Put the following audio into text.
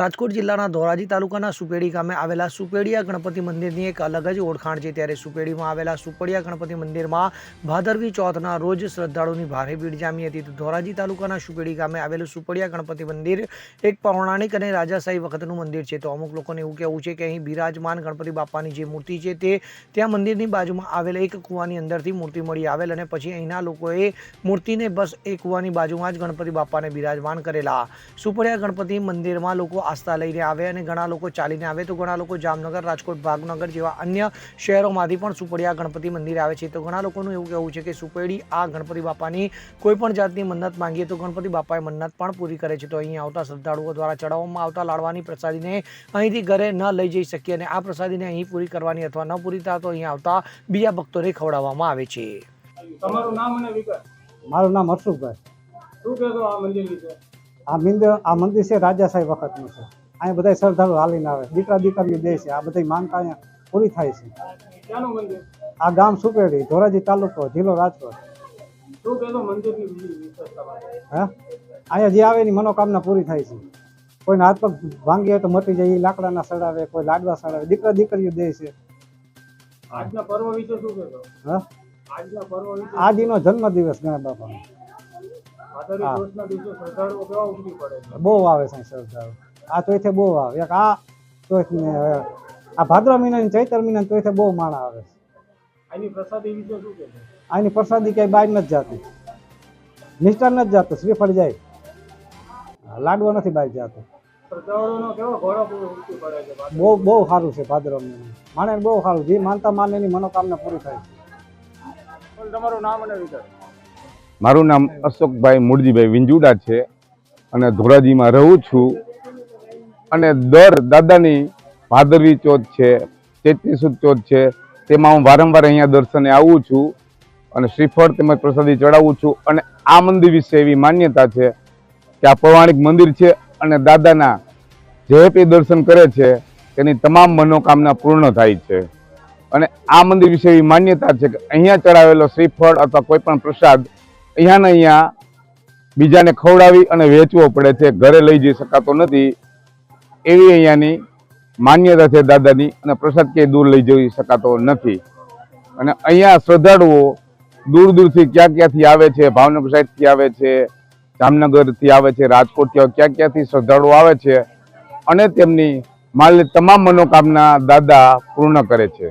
રાજકોટ જિલ્લાના ધોરાજી તાલુકાના સુપેડી ગામે આવેલા સુપેડિયા ગણપતિ મંદિરની એક અલગ જ ઓળખાણ છે. ત્યારે સુપેડીમાં આવેલા સુપેડિયા ગણપતિ મંદિરમાં ભાદરવી ચોથના રોજ શ્રદ્ધાળુની ભારે ભીડ જામી હતી. તો ધોરાજી તાલુકાના સુપેડી ગામે આવેલું સુપડિયા ગણપતિ મંદિર એક પૌરાણિક અને રાજાશાહી વખતનું મંદિર છે. તો અમુક લોકોને એવું કહેવું છે કે અહીં બિરાજમાન ગણપતિ બાપાની જે મૂર્તિ છે તે ત્યાં મંદિરની બાજુમાં આવેલ એક કૂવાની અંદરથી મૂર્તિ મળી આવેલ અને પછી અહીંના લોકોએ મૂર્તિને બસ એ કૂવાની બાજુમાં જ ગણપતિ બાપાને બિરાજમાન કરેલા. સુપડિયા ગણપતિ મંદિરમાં લોકો આસ્થા લઈને આવે અને ઘણા લોકો ચાલીને આવે. તો ઘણા લોકો જામનગર રાજકોટ ભાવનગર જેવા અન્ય શહેરોમાંથી પણ સુપડિયા ગણપતિ મંદિર આવે છે. તો ઘણા લોકોનું એવું કહેવું છે કે સુપેડી આ ગણપતિ બાપાની કોઈ પણ જાતની મન્નત માંગીએ તો ગણપતિ બાપાએ મન્નત પણ પૂરી કરે છે. તો અહીં આવતા શ્રદ્ધાળુઓ દ્વારા ચડાવવામાં આવતા લાડવાની પ્રસાદીને અહીંથી ઘરે ન લઈ જઈ શકીએ અને આ પ્રસાદીને અહીં પૂરી કરવાની અથવા ન પૂરી થાય તો અહીં આવતા બીજા ભક્તોને ખવડાવવામાં આવે છે. તમારું નામ અને વિકાસ મારું નામ હર્ષુભાઈ. શું કહેશો આ મંદિર વિશે આ મંદિર આ મંદિર છે રાજા સાહેબ વખતનું છે. અહીંયા બધા શ્રદ્ધાળુ હાલીને આવે. દીકરા દીકરીઓ દે છે. આ બધી માનતા અહીંયા પૂરી થાય છે. આ ગામ સુપેડી ધોરાજી તાલુકો જિલ્લો રાજકોટ? હે? અહીંયા જે આવે એની મનોકામના પૂરી થાય છે. કોઈને હાથ પગ ભાંગી હોય તો મટી જાય એ લાકડાના સડાવે કોઈ લાડવા સડાવે દીકરા દીકરીઓ દે છે. આજના પર્વ વિશે શું કહેશો? હા? આજના પર્વ આદિનો જન્મદિવસ ગણેશ બાપાનો. બહુ આવે છે શ્રદ્ધાળુ આ ચોથે બહુ આવે. એક આ ચોથ ને આ ભાદ્ર મહિનાની ચૈતર મહિનાની ચોથે બહુ માણા આવે છે. આની પ્રસાદી ક્યાંય બહાર નથી જાતી. મિષ્ટાન નથી જાતું. શ્રીફળ જાય. લાડવો નથી બહાર જાતો? બહુ બહુ સારું છે ભાદ્ર મહિના માણે બહુ સારું જે માનતા માને એની મનોકામના પૂરી થાય છે. તમારું નામ અને વિકાસ મારું નામ અશોકભાઈ મૂળજીભાઈ વિંજુડા છે અને ધોરાજીમાં રહું છું. અને દર દાદાની ભાદરવી ચોથ છે ચૈત્રી સુદ ચોથ છે, તેમાં હું વારંવાર અહીંયા દર્શને આવું છું અને શ્રીફળ તેમજ પ્રસાદી ચડાવું છું. અને આ મંદિર વિશે એવી માન્યતા છે કે આ પૌરાણિક મંદિર છે અને દાદાના જે તે દર્શન કરે છે, તેની તમામ મનોકામના પૂર્ણ થાય છે. અને આ મંદિર વિશે એવી માન્યતા છે કે અહીંયા ચડાવેલો શ્રીફળ અથવા કોઈ પણ પ્રસાદ અહીંયા ને અહીંયા બીજાને ખવડાવી અને વેચવો પડે છે ઘરે લઈ જઈ શકાતો નથી. એવી અહીંયાની માન્યતા છે દાદાની અને પ્રસાદ ક્યાંય દૂર લઈ જઈ શકાતો નથી. અને અહીંયા શ્રદ્ધાળુઓ દૂર દૂરથી ક્યાં ક્યાંથી આવે છે ભાવનગર સાઈડથી આવે છે જામનગરથી આવે છે રાજકોટથી આવે, ક્યાં ક્યાંથી શ્રદ્ધાળુઓ આવે છે અને તેમની માલ તમામ મનોકામના દાદા પૂર્ણ કરે છે.